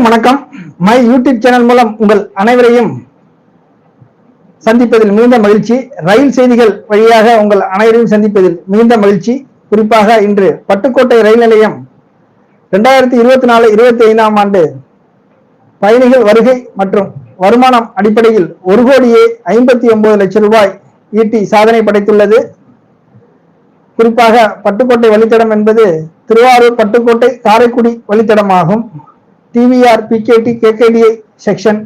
அனைவருக்கும் வணக்கம். My YouTube channel மூலம் உங்கள் அனைவரையும் சந்திப்பதில் மிகுந்த மகிழ்ச்சி. ரயில் செய்திகள் வழியாக உங்கள் அனைவரையும் சந்திப்பதில் மிகுந்த மகிழ்ச்சி. குறிப்பாக இன்று பட்டுக்கோட்டை ரயில் நிலையம் ரெண்டாயிரத்தி இருபத்தி நாலு இருபத்தி ஐந்தாம் ஆண்டு பயணிகள் வருகை மற்றும் வருமானம் அடிப்படையில் ஒரு கோடியே ஐம்பத்தி ஒன்பது லட்சம் ரூபாய் ஈட்டி சாதனை படைத்துள்ளது. குறிப்பாக பட்டுக்கோட்டை வழித்தடம் என்பது திருவாரூர் பட்டுக்கோட்டை காரைக்குடி வழித்தடமாகும். டிவிஆர் பிகேடி கேகேடி செக்ஷன்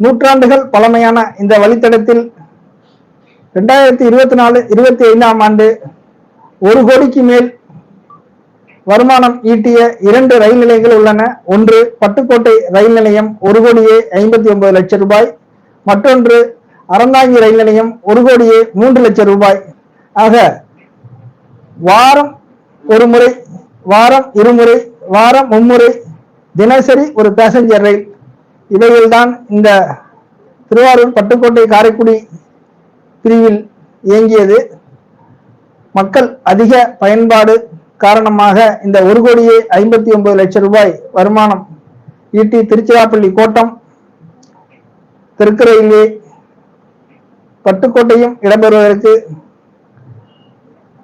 நூற்றாண்டுகள் பழமையான இந்த வழித்தடத்தில் ரெண்டாயிரத்தி இருபத்தி நாலு இருபத்தி ஐந்தாம் ஆண்டு ஒரு கோடிக்கு மேல் வருமானம் ஈட்டிய இரண்டு ரயில் நிலையங்கள் உள்ளன. ஒன்று பட்டுக்கோட்டை ரயில் நிலையம் ஒரு கோடியே ஐம்பத்தி ஒன்பது லட்சம் ரூபாய். மற்றொன்று அறந்தாங்கி ரயில் நிலையம் ஒரு கோடியே மூன்று லட்சம் ரூபாய். ஆக வாரம் ஒரு முறை வாரம் இருமுறை வாரம் மும்முறை தினசரி ஒரு பேசஞ்சர் ரயில் இவைகள்தான் இந்த திருவாரூர் பட்டுக்கோட்டை காரைக்குடி பிரிவில் இயங்கியது. மக்கள் அதிக பயன்பாடு காரணமாக இந்த ஒரு கோடியே ஐம்பத்தி ஒன்பது லட்சம் ரூபாய் வருமானம் ஈட்டி திருச்சிராப்பள்ளி கோட்டம் தெற்கு ரயில்வே பட்டுக்கோட்டையும் இடம்பெறுவதற்கு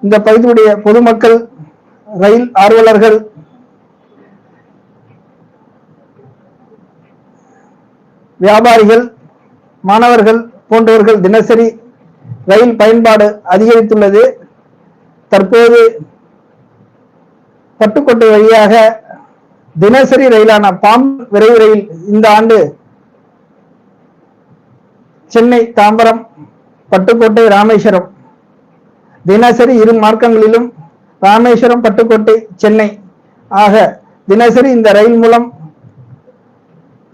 இந்த பகுதியுடைய பொதுமக்கள் ரயில் ஆர்வலர்கள் வியாபாரிகள் மாணவர்கள் போன்றவர்கள் தினசரி ரயில் பயன்பாடு அதிகரித்துள்ளது. தற்போது பட்டுக்கோட்டை வழியாக தினசரி ரயிலான பாம் விரைவு ரயில் இந்த ஆண்டு சென்னை தாம்பரம் பட்டுக்கோட்டை ராமேஸ்வரம். தினசரி இரு மார்க்கங்களிலும் ராமேஸ்வரம் பட்டுக்கோட்டை சென்னை ஆக தினசரி இந்த ரயில் மூலம்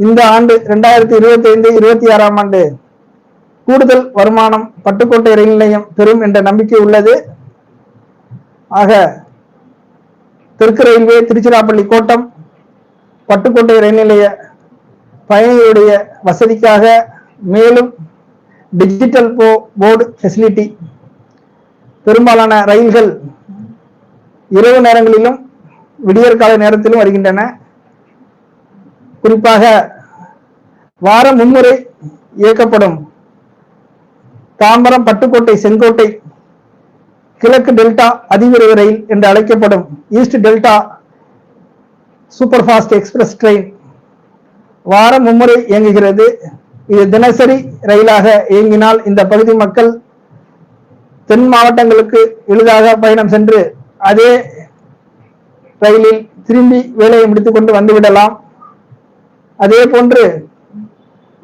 இந்த ஆண்டு இரண்டாயிரத்தி இருபத்தி ஐந்து இருபத்தி ஆறாம் ஆண்டு கூடுதல் வருமானம் பட்டுக்கோட்டை ரயில் நிலையம் பெறும் என்ற நம்பிக்கை உள்ளது. ஆக தெற்கு ரயில்வே திருச்சிராப்பள்ளி கோட்டம் பட்டுக்கோட்டை ரயில் நிலைய பயணிகளுடைய வசதிக்காக மேலும் டிஜிட்டல் போ போர்டு ஃபெசிலிட்டி பெரும்பாலான ரயில்கள் இரவு நேரங்களிலும் விடியற்கால நேரத்திலும் வருகின்றன. குறிப்பாக வாரம் மும்முறை இயக்கப்படும். தாம்பரம் பட்டுக்கோட்டை செங்கோட்டை கிழக்கு டெல்டா அதிவிரைவு ரயில் என்று அழைக்கப்படும் East Delta super fast express train வாரம் மும்முறை இயங்குகிறது. இது தினசரி ரயிலாக இயங்கினால் இந்த பகுதி மக்கள் தென் மாவட்டங்களுக்கு எளிதாக பயணம் சென்று அதே ரயிலில் திரும்பி வேலையை முடித்துக்கொண்டு வந்துவிடலாம் அதே போன்று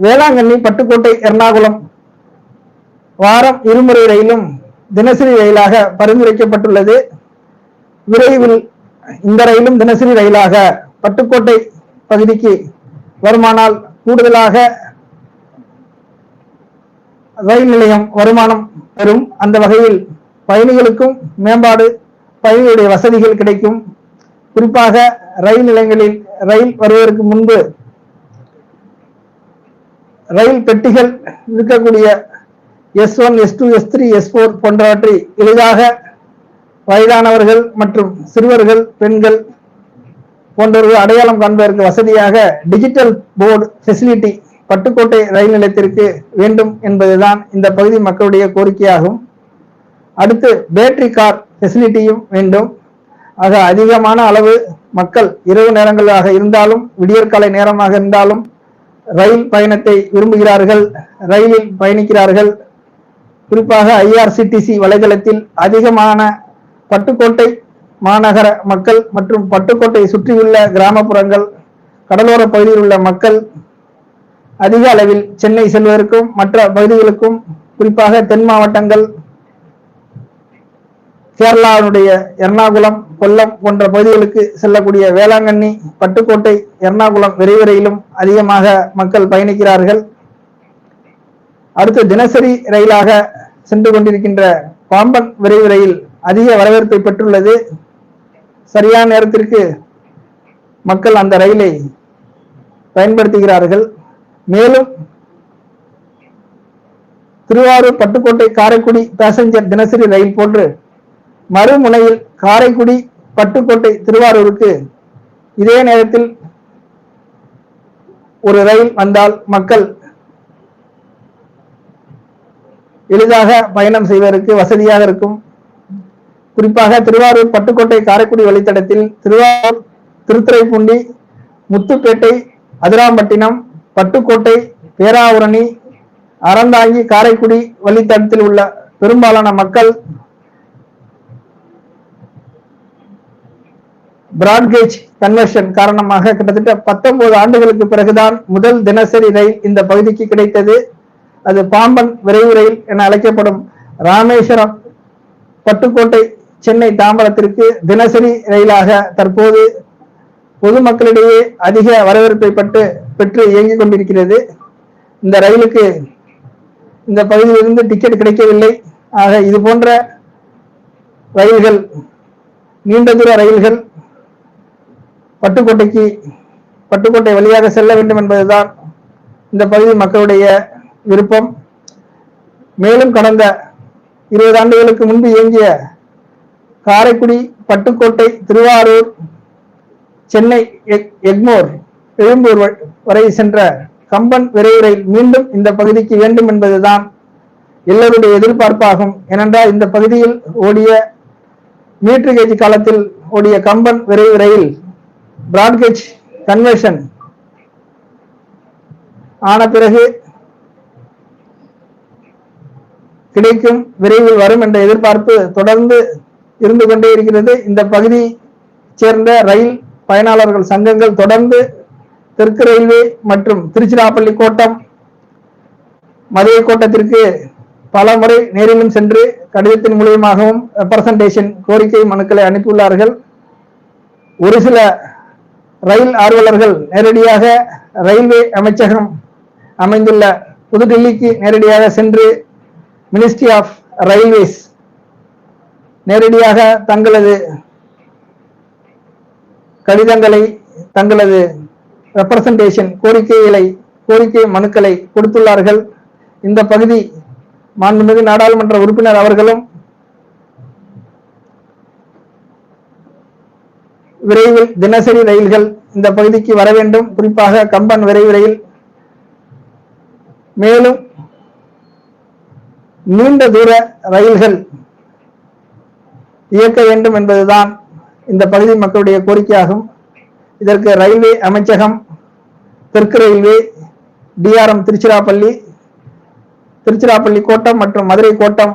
வேளாங்கண்ணி பட்டுக்கோட்டை எர்ணாகுளம் வாரம் இருமுறை ரயிலும் தினசரி ரயிலாக பரிந்துரைக்கப்பட்டுள்ளது. விரைவில் இந்த ரயிலும் தினசரி ரயிலாக பட்டுக்கோட்டை பகுதிக்கு வருமானால் கூடுதலாக ரயில் நிலையம் வருமானம் பெறும். அந்த வகையில் பயணிகளுக்கும் மேம்பாடு பயணிகளுடைய வசதிகள் கிடைக்கும். குறிப்பாக ரயில் நிலையங்களில் ரயில் வருவதற்கு முன்பு ரயில் பெட்டிகள் இருக்கக்கூடிய S one S two S three S four போன்றவற்றை எளிதாக வயதானவர்கள் மற்றும் சிறுவர்கள் பெண்கள் போன்றவர்கள் அடையாளம் காண்பதற்கு வசதியாக டிஜிட்டல் போர்டு ஃபெசிலிட்டி பட்டுக்கோட்டை ரயில் நிலையத்திற்கு வேண்டும் என்பதுதான் இந்த பகுதி மக்களுடைய கோரிக்கையாகும். அடுத்து பேட்டரி கார் ஃபெசிலிட்டியும் வேண்டும். ஆக அதிகமான அளவு மக்கள் இரவு நேரங்களாக இருந்தாலும் விடியற்காலை நேரமாக இருந்தாலும் ரயில் பயணத்தை விரும்புகிறார்கள் ரயிலில் பயணிக்கிறார்கள். குறிப்பாக ஐஆர்சிடிசி வலைதளத்தில் அதிகமான பட்டுக்கோட்டை மாநகர மக்கள் மற்றும் பட்டுக்கோட்டை சுற்றியுள்ள கிராமப்புறங்கள் கடலோர பகுதியில் உள்ள மக்கள் அதிக அளவில் சென்னை செல்வதற்கும் மற்ற பகுதிகளுக்கும் குறிப்பாக தென் மாவட்டங்கள் கேரளாவுடைய எர்ணாகுளம் கொல்லம் போன்ற பகுதிகளுக்கு செல்லக்கூடிய வேளாங்கண்ணி பட்டுக்கோட்டை எர்ணாகுளம் விரைவிரையிலும் அதிகமாக மக்கள் பயணிக்கிறார்கள். அடுத்து தினசரி ரயிலாக சென்று கொண்டிருக்கின்ற பாம்பன் விரைவு ரயில் அதிக வரவேற்பை பெற்றுள்ளது. சரியான நேரத்திற்கு மக்கள் அந்த ரயிலை பயன்படுத்துகிறார்கள். மேலும் திருவாரூர் பட்டுக்கோட்டை காரைக்குடி பேசஞ்சர் தினசரி ரயில் போன்று மறுமுனையில் காரைக்குடி பட்டுக்கோட்டை திருவாரூருக்கு இதே நேரத்தில் ஒரு ரயில் வந்தால் மக்கள் எளிதாக பயணம் செய்வதற்கு வசதியாக இருக்கும். குறிப்பாக திருவாரூர் பட்டுக்கோட்டை காரைக்குடி வழித்தடத்தில் திருவாரூர் திருத்துறைப்பூண்டி முத்துப்பேட்டை அதிராம்பட்டினம் பட்டுக்கோட்டை பேராவூரணி அறந்தாங்கி காரைக்குடி வழித்தடத்தில் உள்ள பெரும்பாலான மக்கள் பிராட்கேஜ் கன்வர்ஷன் காரணமாக கிட்டத்தட்ட பத்தொன்பது ஆண்டுகளுக்கு பிறகுதான் முதல் தினசரி ரயில் இந்த பகுதிக்கு கிடைத்தது. அது பாம்பன் விரைவு ரயில் என அழைக்கப்படும் ராமேஸ்வரம் பட்டுக்கோட்டை சென்னை தாம்பரத்திற்கு தினசரி ரயிலாக தற்போது பொதுமக்களிடையே அதிக வரவேற்பை பட்டு பெற்று இயங்கிக் கொண்டிருக்கிறது. இந்த ரயிலுக்கு இந்த பகுதியிலிருந்து டிக்கெட் கிடைக்கவில்லை. ஆக இது போன்ற ரயில்கள் நீண்ட தூர ரயில்கள் பட்டுக்கோட்டைக்கு பட்டுக்கோட்டை வழியாக செல்ல வேண்டும் என்பதுதான் இந்த பகுதி மக்களுடைய விருப்பம். மேலும் கடந்த இருபது ஆண்டுகளுக்கு முன்பு இயங்கிய காரைக்குடி பட்டுக்கோட்டை திருவாரூர் சென்னை எக்- எக்மோர் எழும்பூர் வரை சென்ற கம்பன் விரைவு ரயில் மீண்டும் இந்த பகுதிக்கு வேண்டும் என்பதுதான் எல்லோருடைய எதிர்பார்ப்பாகும். ஏனென்றால் இந்த பகுதியில் ஓடிய மீட்டர் கேஜ் காலத்தில் ஓடிய கம்பன் விரைவு ரயில் பிராட்கேஜ் கன்வர்ஷன் ஆன பிறகு கிடைக்கும் விரைவில் வரும் என்ற எதிர்பார்ப்பு தொடர்ந்து இருந்து கொண்டே இருக்கிறது. இந்த பகுதி சேர்ந்த ரயில் பயனாளர்கள் சங்கங்கள் தொடர்ந்து தெற்கு ரயில்வே மற்றும் திருச்சிராப்பள்ளி கோட்டம் மதுரை கோட்டத்திற்கு பல முறை நேரிலும் சென்று கடிதத்தின் மூலியமாகவும் ரெப்ரசன்டேஷன் கோரிக்கை மனுக்களை அனுப்பியுள்ளார்கள். ஒரு சில ரயில் ஆர்வலர்கள் நேரடியாக ரயில்வே அமைச்சகம் அமைந்துள்ள புதுடில்லிக்கு நேரடியாக சென்று மினிஸ்ட்ரி ஆஃப் ரயில்வேஸ் நேரடியாக தங்களது கடிதங்களை தங்களது ரெப்ரசன்டேஷன் கோரிக்கைகளை கோரிக்கை மனுக்களை கொடுத்துள்ளார்கள். இந்த பகுதி மாண்புமிகு நாடாளுமன்ற உறுப்பினர் அவர்களும் விரைவில் தினசரி ரயில்கள் இந்த பகுதிக்கு வர வேண்டும். குறிப்பாக கம்பன் விரைவு ரயில். மேலும் நீண்ட தூர ரயில்கள் இயக்க வேண்டும் என்பதுதான் இந்த பகுதி மக்களுடைய கோரிக்கையாகும். இதற்கு ரயில்வே அமைச்சகம் தெற்கு ரயில்வே டிஆர்எம் திருச்சிராப்பள்ளி திருச்சிராப்பள்ளி கோட்டம் மற்றும் மதுரை கோட்டம்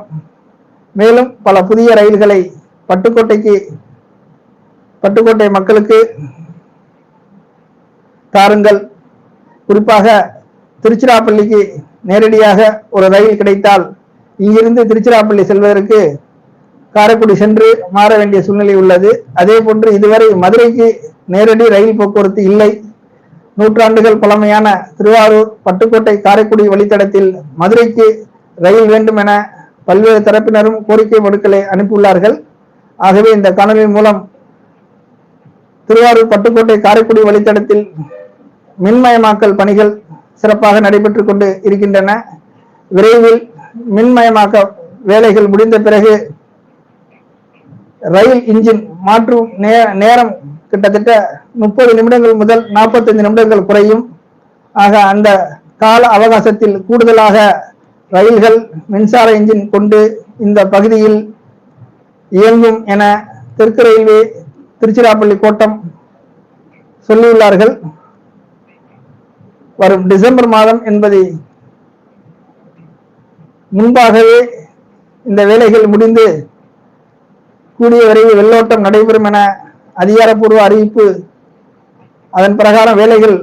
மேலும் பல புதிய ரயில்களை பட்டுக்கோட்டைக்கு பட்டுக்கோட்டை மக்களுக்கு தாருங்கள். குறிப்பாக திருச்சிராப்பள்ளிக்கு நேரடியாக ஒரு ரயில் கிடைத்தால் இங்கிருந்து திருச்சிராப்பள்ளி செல்வதற்கு காரைக்குடி சென்று மாற வேண்டிய சூழ்நிலை உள்ளது. அதே போன்று இதுவரை மதுரைக்கு நேரடி ரயில் போக்குவரத்து இல்லை. நூற்றாண்டுகள் பழமையான திருவாரூர் பட்டுக்கோட்டை காரைக்குடி வழித்தடத்தில் மதுரைக்கு ரயில் வேண்டும் என பல்வேறு தரப்பினரும் கோரிக்கை மனுக்களை அனுப்பியுள்ளார்கள். ஆகவே இந்த காணொலி மூலம் திருவாரூர் பட்டுக்கோட்டை காரைக்குடி வழித்தடத்தில் மின்மயமாக்கல் பணிகள் சிறப்பாக நடைபெற்றுக் கொண்டு இருக்கின்றன. விரைவில் மின்மயமாக்க வேலைகள் முடிந்த பிறகு ரயில் இன்ஜின் மாற்றும் நே- நேரம் கிட்டத்தட்ட முப்பது நிமிடங்கள் முதல் 45 நிமிடங்கள் குறையும். ஆக அந்த கால அவகாசத்தில் கூடுதலாக ரயில்கள் மின்சார இன்ஜின் கொண்டு இந்த பகுதியில் இயங்கும் என தெற்கு ரயில்வே திருச்சிராப்பள்ளி கோட்டம் சொல்லியுள்ளார்கள். வரும் டிசம்பர் மாதம் என்பதை முன்பாகவே இந்த வேலைகள் முடிந்து கூடிய விரைவில் வெள்ளோட்டம் நடைபெறும் என அதிகாரப்பூர்வ அறிவிப்பு அதன் பிரகாரம் வேலைகள்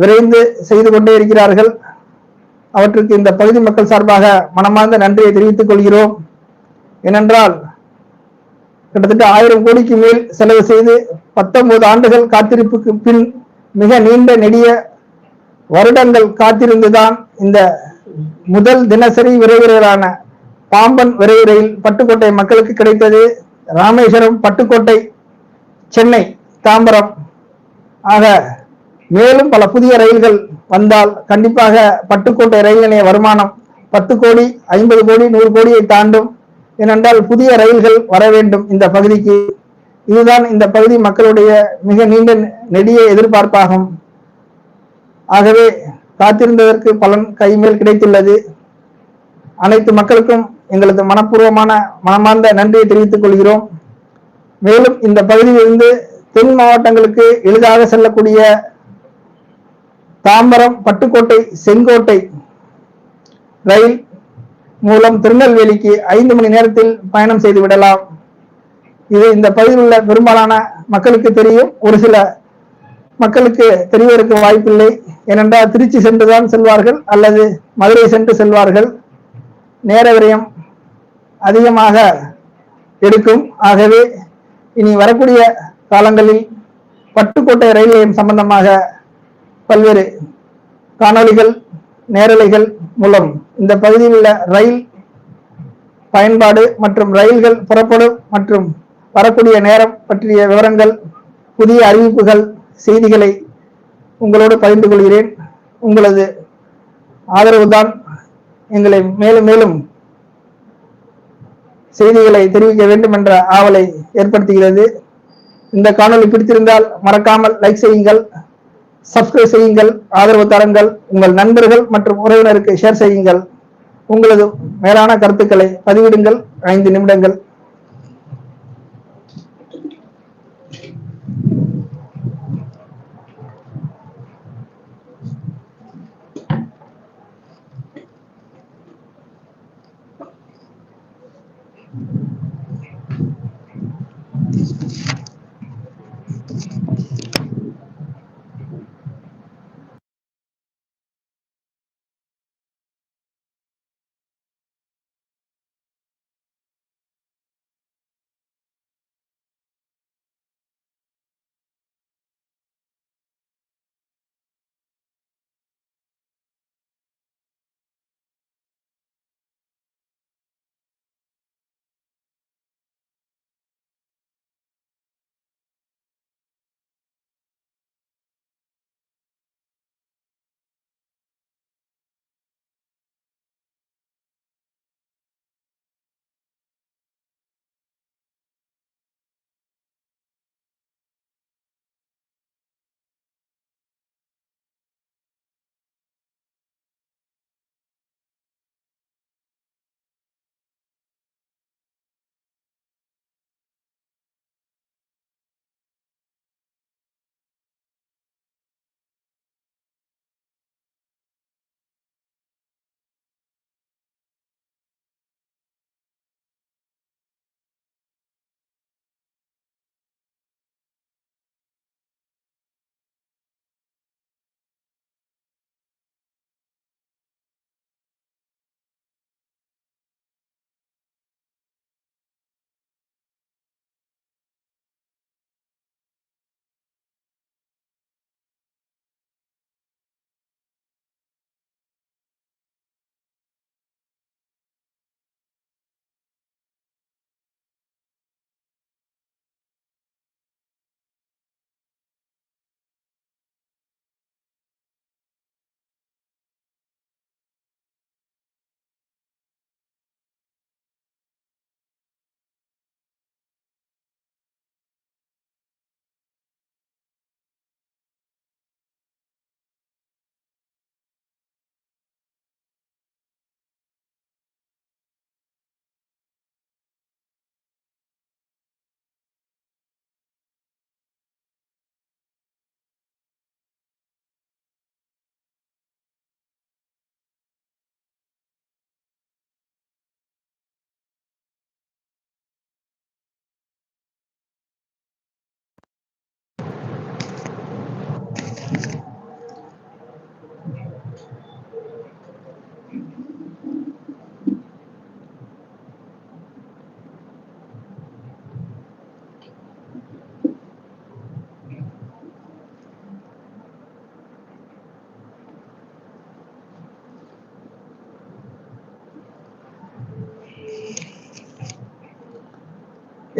விரைந்து செய்து கொண்டே இருக்கிறார்கள். அவற்றுக்கு இந்த பகுதி மக்கள் சார்பாக மனமார்ந்த நன்றியை தெரிவித்துக் கொள்கிறோம். ஏனென்றால் கிட்டத்தட்ட ஆயிரம் கோடிக்கு மேல் செலவு செய்து பத்தொன்பது ஆண்டுகள் காத்திருப்புக்கு பின் மிக நீண்ட நெடிய வருடங்கள் காத்திருந்துதான் இந்த முதல் தினசரி விரைவு பாம்பன் விரைவு ரயில் பட்டுக்கோட்டை மக்களுக்கு கிடைத்தது. ராமேஸ்வரம் பட்டுக்கோட்டை சென்னை தாம்பரம் ஆக மேலும் பல புதிய ரயில்கள் வந்தால் கண்டிப்பாக பட்டுக்கோட்டை ரயில் நிலைய வருமானம் பத்து கோடி ஐம்பது கோடி நூறு கோடியை தாண்டும் ஏனென்றால் புதிய ரயில்கள் வர வேண்டும் இந்த பகுதிக்கு. இதுதான் இந்த பகுதி மக்களுடைய மிக நீண்ட நெடிய எதிர்பார்ப்பாகும். ஆகவே காத்திருந்ததற்கு பலன் கைமேல் கிடைத்துள்ளது. அனைத்து மக்களுக்கும் எங்களது மனப்பூர்வமான மனமார்ந்த நன்றியை தெரிவித்துக் கொள்கிறோம். மேலும் இந்த பகுதியிலிருந்து தென் மாவட்டங்களுக்கு எளிதாக செல்லக்கூடிய தாம்பரம் பட்டுக்கோட்டை செங்கோட்டை ரயில் மூலம் திருநெல்வேலிக்கு ஐந்து மணி நேரத்தில் பயணம் செய்து விடலாம். இது இந்த பகுதியில் உள்ள பெரும்பாலான மக்களுக்கு தெரியும். ஒரு சில மக்களுக்கு தெரியவதற்கு வாய்ப்பில்லை. ஏனென்றால் திருச்சி சென்றுதான் செல்வார்கள் அல்லது மதுரை சென்று செல்வார்கள். நேர விரயம் அதிகமாக எடுக்கும். ஆகவே இனி வரக்கூடிய காலங்களில் பட்டுக்கோட்டை ரயில் நிலையம் சம்பந்தமாக பல்வேறு காணொளிகள் நேரலைகள் மூலம் இந்த பகுதியில் உள்ள ரயில் பயன்பாடு மற்றும் ரயில்கள் புறப்படும் மற்றும் வரக்கூடிய நேரம் பற்றிய விவரங்கள் புதிய அறிவிப்புகள் செய்திகளை உங்களோடு பகிர்ந்து கொள்கிறேன். உங்களது ஆதரவுதான் எங்களை மேலும் மேலும் செய்திகளை தெரிவிக்க வேண்டும் என்ற ஆவலை ஏற்படுத்துகிறது. இந்த காணொலி பிடித்திருந்தால் மறக்காமல் லைக் செய்யுங்கள். சப்ஸ்கிரைப் செய்யுங்கள் ஆதரவு தருங்கள் உங்கள் நண்பர்கள் மற்றும் உறவினருக்கு ஷேர் செய்யுங்கள். உங்களது மேலான கருத்துக்களை பதிவிடுங்கள் ஐந்து நிமிடங்கள்.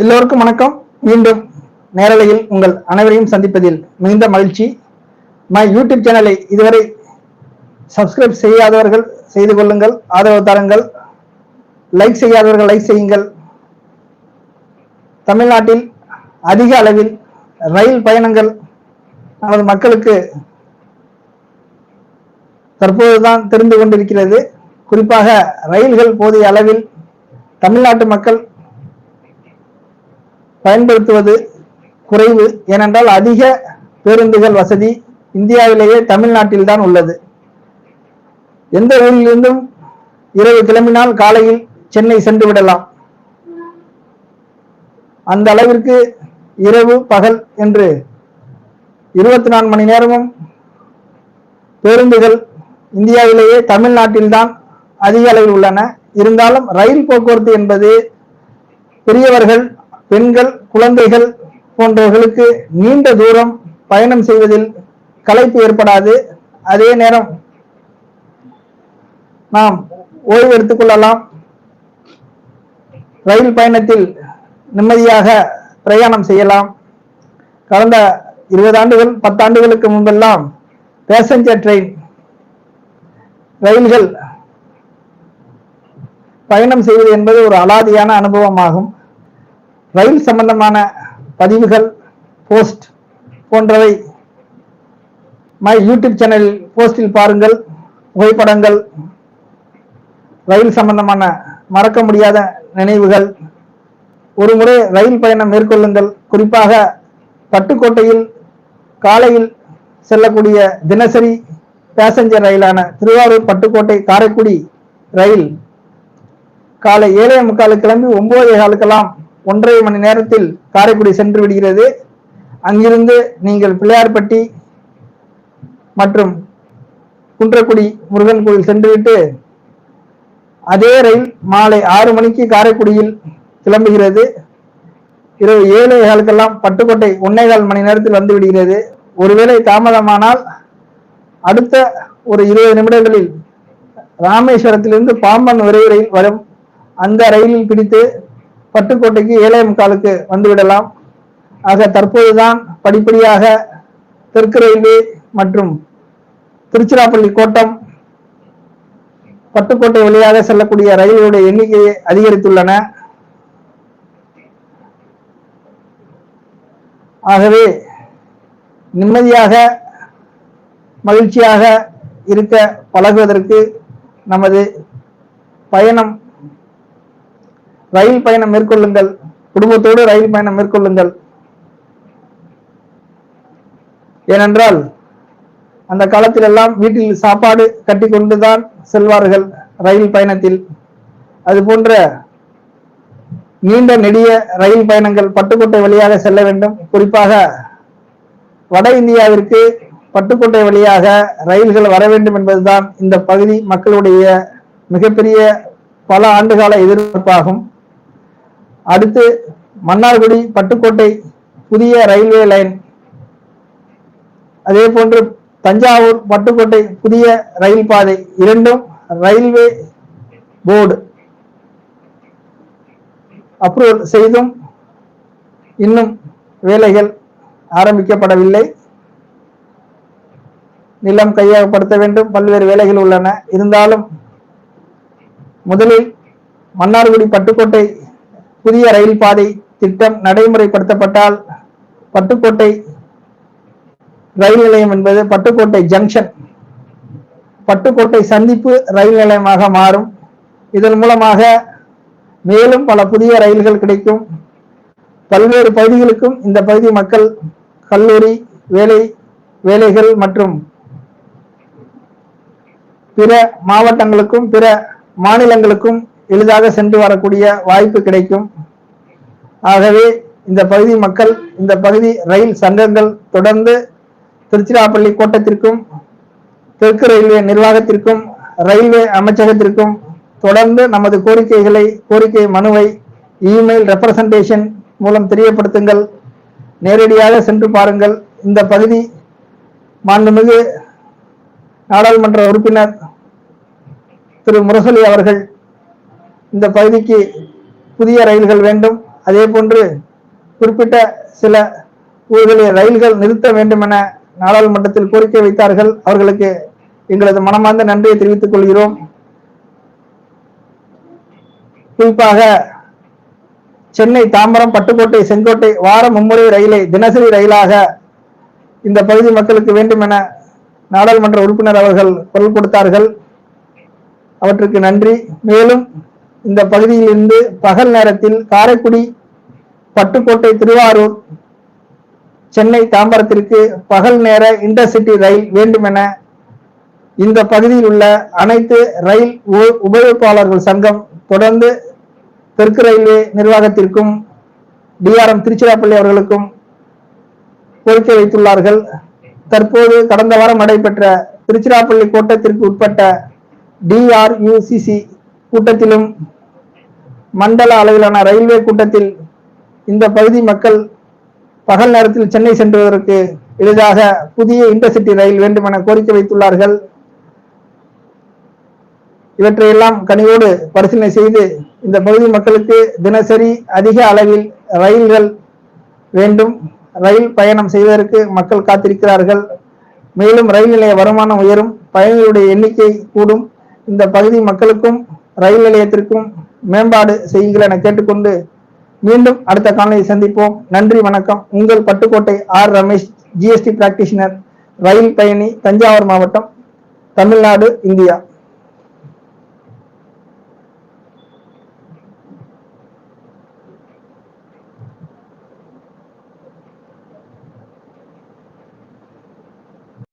எல்லோருக்கும் வணக்கம். மீண்டும் நேரலையில் உங்கள் அனைவரையும் சந்திப்பதில் மிகுந்த மகிழ்ச்சி. மை யூடியூப் சேனலை இதுவரை சப்ஸ்கிரைப் செய்யாதவர்கள் செய்து கொள்ளுங்கள் ஆதரவு தாருங்கள். லைக் செய்யாதவர்கள் லைக் செய்யுங்கள். தமிழ்நாட்டில் அதிக அளவில் ரயில் பயணங்கள் நமது மக்களுக்கு தற்போதுதான் தெரிந்து கொண்டிருக்கிறது. குறிப்பாக ரயில்கள் போதிய அளவில் தமிழ்நாட்டு மக்கள் பயன்படுத்துவது குறைவு ஏனென்றால் அதிக பேருந்துகள் வசதி இந்தியாவிலேயே தமிழ்நாட்டில் தான் உள்ளது. எந்த ஊரிலிருந்தும் இரவு கிளம்பினால் காலையில் சென்னை சென்று விடலாம். அந்த அளவிற்கு இரவு பகல் என்று இருபத்தி நான்கு மணி நேரமும் பேருந்துகள் இந்தியாவிலேயே தமிழ்நாட்டில்தான் அதிக அளவில் உள்ளன. இருந்தாலும் ரயில் போக்குவரத்து என்பது பெரியவர்கள் பெண்கள் குழந்தைகள் போன்றவர்களுக்கு நீண்ட தூரம் பயணம் செய்வதில் களைப்பு ஏற்படாது. அதே நேரம் நாம் ஓய்வு எடுத்துக் கொள்ளலாம். ரயில் பயணத்தில் நிம்மதியாக பிரயாணம் செய்யலாம். கடந்த இருபது ஆண்டுகள் பத்தாண்டுகளுக்கு முன்பெல்லாம் பேசஞ்சர் ட்ரெயின் ரயில்கள் பயணம் செய்வது என்பது ஒரு அலாதியான அனுபவமாகும். ரயில் சம்பந்தமான பதிவுகள் போஸ்ட் போன்றவை மை யூடியூப் சேனலில் போஸ்டில் பாருங்கள் புகைப்படங்கள் ரயில் சம்பந்தமான மறக்க முடியாத நினைவுகள். ஒரு முறை ரயில் பயணம் மேற்கொள்ளுங்கள். குறிப்பாக பட்டுக்கோட்டையில் காலையில் செல்லக்கூடிய தினசரி பேசஞ்சர் ரயிலான திருவாரூர் பட்டுக்கோட்டை காரைக்குடி ரயில் காலை ஏழே முக்கால் கிளம்பி ஒன்பதே காலுக்கெல்லாம் ஒன்றரை மணி நேரத்தில் காரைக்குடி சென்று விடுகிறது. அங்கிருந்து நீங்கள் பிள்ளையார்பட்டி மற்றும் குன்றக்குடி முருகன் கோயில் சென்றுவிட்டு அதே ரயில் மாலை ஆறு மணிக்கு காரைக்குடியில் கிளம்புகிறது. இரவு ஏழு காலுக்கெல்லாம் பட்டுக்கோட்டை ஒன்னேகால் மணி நேரத்தில் வந்து விடுகிறது. ஒருவேளை தாமதமானால் அடுத்த ஒரு இருபது நிமிடங்களில் ராமேஸ்வரத்திலிருந்து பாம்பன் விரைவு ரயில் வரும். அந்த ரயிலில் பிடித்து பட்டுக்கோட்டைக்கு ஏழே முக்காலுக்கு வந்துவிடலாம். ஆக தற்போதுதான் படிப்படியாக தெற்கு ரயில்வே மற்றும் திருச்சிராப்பள்ளி கோட்டம் பட்டுக்கோட்டை வழியாக செல்லக்கூடிய ரயில்களுடைய எண்ணிக்கையை அதிகரித்துள்ளன. ஆகவே நிம்மதியாக மகிழ்ச்சியாக இருக்க பழகுவதற்கு நமது பயணம் ரயில் பயணம் மேற்கொள்ளுங்கள். குடும்பத்தோடு ரயில் பயணம் மேற்கொள்ளுங்கள். ஏனென்றால் அந்த காலத்தில் எல்லாம் வீட்டில் சாப்பாடு கட்டி கொண்டுதான் செல்வார்கள் ரயில் பயணத்தில். அது போன்ற நீண்ட நெடிய ரயில் பயணங்கள் பட்டுக்கோட்டை வழியாக செல்ல வேண்டும். குறிப்பாக வட இந்தியாவிற்கு பட்டுக்கோட்டை வழியாக ரயில்கள் வர வேண்டும் என்பதுதான் இந்த பகுதி மக்களுடைய மிகப்பெரிய பல ஆண்டுகால எதிர்பார்ப்பாகும். அடுத்து மன்னார்குடி பட்டுக்கோட்டை புதிய ரயில்வே லைன். அதே போன்று தஞ்சாவூர் பட்டுக்கோட்டை புதிய ரயில் பாதை. இரண்டும் ரயில்வே போர்டு. அப்ரூவல் செய்தும் இன்னும் வேலைகள் ஆரம்பிக்கப்படவில்லை. நிலம் கையகப்படுத்த வேண்டும். பல்வேறு வேலைகள் உள்ளன. இருந்தாலும் முதலில் மன்னார்குடி பட்டுக்கோட்டை புதிய ரயில் பாதை திட்டம் நடைமுறைப்படுத்தப்பட்டால் பட்டுக்கோட்டை ரயில் நிலையம் என்பது பட்டுக்கோட்டை ஜங்ஷன் பட்டுக்கோட்டை சந்திப்பு ரயில் நிலையமாக மாறும். இதன் மூலமாக மேலும் பல புதிய ரயில்கள் கிடைக்கும். பல்வேறு பகுதிகளுக்கும் இந்த பகுதி மக்கள் கல்லூரி வேலை வேலைகள் மற்றும் பிற மாவட்டங்களுக்கும் பிற மாநிலங்களுக்கும் எளிதாக சென்று வரக்கூடிய வாய்ப்பு கிடைக்கும். ஆகவே இந்த பகுதி மக்கள் இந்த பகுதி ரயில் சங்கங்கள் தொடர்ந்து திருச்சிராப்பள்ளி கோட்டத்திற்கும் தெற்கு ரயில்வே நிர்வாகத்திற்கும் ரயில்வே அமைச்சகத்திற்கும் தொடர்ந்து நமது கோரிக்கைகளை கோரிக்கை மனுவை இமெயில் ரெப்ரசன்டேஷன் மூலம் தெரியப்படுத்துங்கள். நேரடியாக சென்று பாருங்கள். இந்த பகுதி மாண்புமிகு நாடாளுமன்ற உறுப்பினர் திரு முரசொலி அவர்கள் இந்த பகுதிக்கு புதிய ரயில்கள் வேண்டும். அதே போன்று குறிப்பிட்ட சில ஊர்களில் ரயில்கள் நிறுத்த வேண்டும் என நாடாளுமன்றத்தில் கோரிக்கை வைத்தார்கள். அவர்களுக்கு எங்களது மனமார்ந்த நன்றியை தெரிவித்துக் கொள்கிறோம். குறிப்பாக சென்னை தாம்பரம் பட்டுக்கோட்டை செங்கோட்டை வார மும்முறை ரயிலை தினசரி ரயிலாக இந்த பகுதி மக்களுக்கு வேண்டும் என நாடாளுமன்ற உறுப்பினர் அவர்கள் குரல் கொடுத்தார்கள். அவற்றுக்கு நன்றி. மேலும் இந்த பகுதியிலிருந்து பகல் நேரத்தில் காரைக்குடி பட்டுக்கோட்டை திருவாரூர் சென்னை தாம்பரத்திற்கு பகல் நேர இன்டர்சிட்டி ரயில் வேண்டுமென இந்த பகுதியில் உள்ள அனைத்து ரயில் உபயோகிப்பாளர்கள் சங்கம் தொடர்ந்து தெற்கு ரயில்வே நிர்வாகத்திற்கும் டிஆர்எம் திருச்சிராப்பள்ளி அவர்களுக்கும் கோரிக்கை வைத்துள்ளார்கள். தற்போது கடந்த வாரம் நடைபெற்ற திருச்சிராப்பள்ளி கோட்டத்திற்கு உட்பட்ட டிஆர்யூசிசி கூட்டத்திலும் மண்டல அளவிலான ரயில்வே கூட்டத்தில் இந்த பகுதி மக்கள் பகல் நேரத்தில் சென்னை சென்றுவதற்கு எளிதாக புதிய இன்டர்சிட்டி ரயில் வேண்டுமென கோரிக்கை வைத்துள்ளார்கள். இவற்றையெல்லாம் கனிவோடு பரிசீலனை செய்து இந்த பகுதி மக்களுக்கு தினசரி அதிக அளவில் ரயில்கள் வேண்டும். ரயில் பயணம் செய்வதற்கு மக்கள் காத்திருக்கிறார்கள். மேலும் ரயில் நிலைய வருமானம் உயரும். பயணிகளுடைய எண்ணிக்கை கூடும். இந்த பகுதி மக்களுக்கும் ரயில் நிலையத்திற்கும் மேம்பாடு செய்யுங்கள் என கேட்டுக்கொண்டு மீண்டும் அடுத்த காலையில் சந்திப்போம். நன்றி வணக்கம். உங்கள் Pattukkottai R. Ramesh GST practitioner ரயில் பயணி தஞ்சாவூர் மாவட்டம் தமிழ்நாடு இந்தியா.